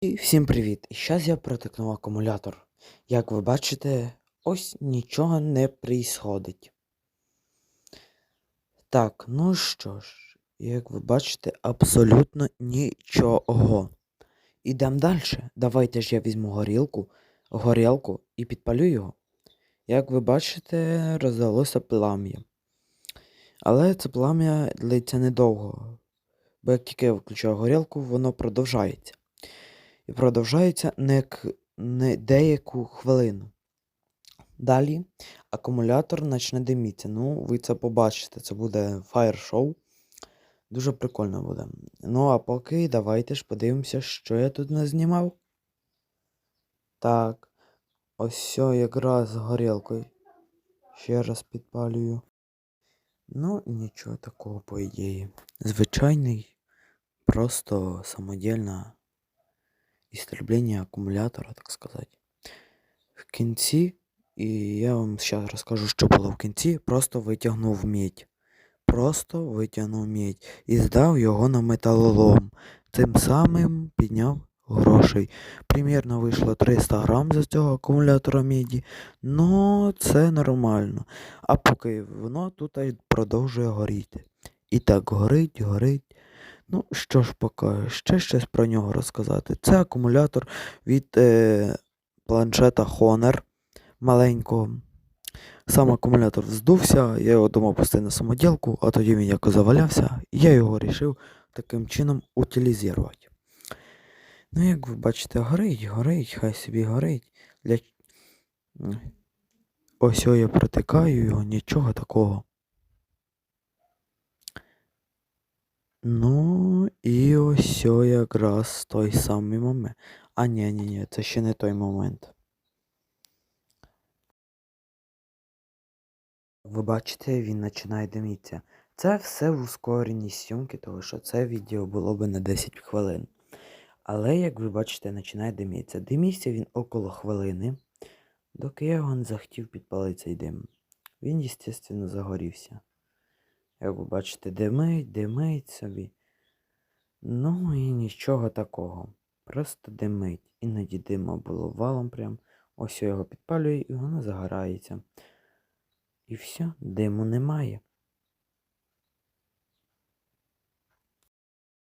І всім привіт! І зараз я протикнув акумулятор. Як ви бачите, ось нічого не происходить. Так, ну що ж, як ви бачите, абсолютно нічого. Ідемо далі. Давайте ж я візьму горілку, горілку і підпалю його. Як ви бачите, роздалося плам'я. Але це плам'я длиться недовго. Бо як тільки я включаю горілку, воно продовжається. І продовжається не, не деяку хвилину. Далі акумулятор почне диміться. Ну, ви це побачите, це буде фаєр-шоу. Дуже прикольно буде. Ну, а поки давайте ж подивимося, що я тут не знімав. Так, ось все якраз з горілкою. Ще раз підпалюю. Ну, нічого такого, по ідеї. Звичайний, просто самодільна істреблення акумулятора, так сказати. В кінці, і я вам зараз розкажу, що було в кінці, просто витягнув медь. Просто витягнув медь і здав його на металолом. Тим самим підняв грошей. Примірно вийшло 300 грам з цього акумулятора міді. Ну, це нормально. А поки воно тут продовжує горіти. І так горить, горить. Ну, що ж поки, ще щось про нього розказати. Це акумулятор від е, планшета Honor маленького. Сам акумулятор здувся, я його думав пустити на самоділку, а тоді він якось завалявся, і я його вирішив таким чином утилізувати. Ну, як ви бачите, горить, горить, хай собі горить. Для... Ось я протикаю його, нічого такого. Ну, і ось якраз той самий момент. А ні, ні, ні, це ще не той момент. Ви бачите, він починає димітися. Це все в ускореній зйомки, тому що це відео було би на 10 хвилин. Але, як ви бачите, починає димітися. Димівся він около хвилини, доки я його не захотів підпалити цей дим. Він, звісно, загорівся. Як ви бачите, димить, димить собі. Ну і нічого такого. Просто димить. Іноді дима було валом прям. Ось його підпалюю і воно загорається. І все, диму немає.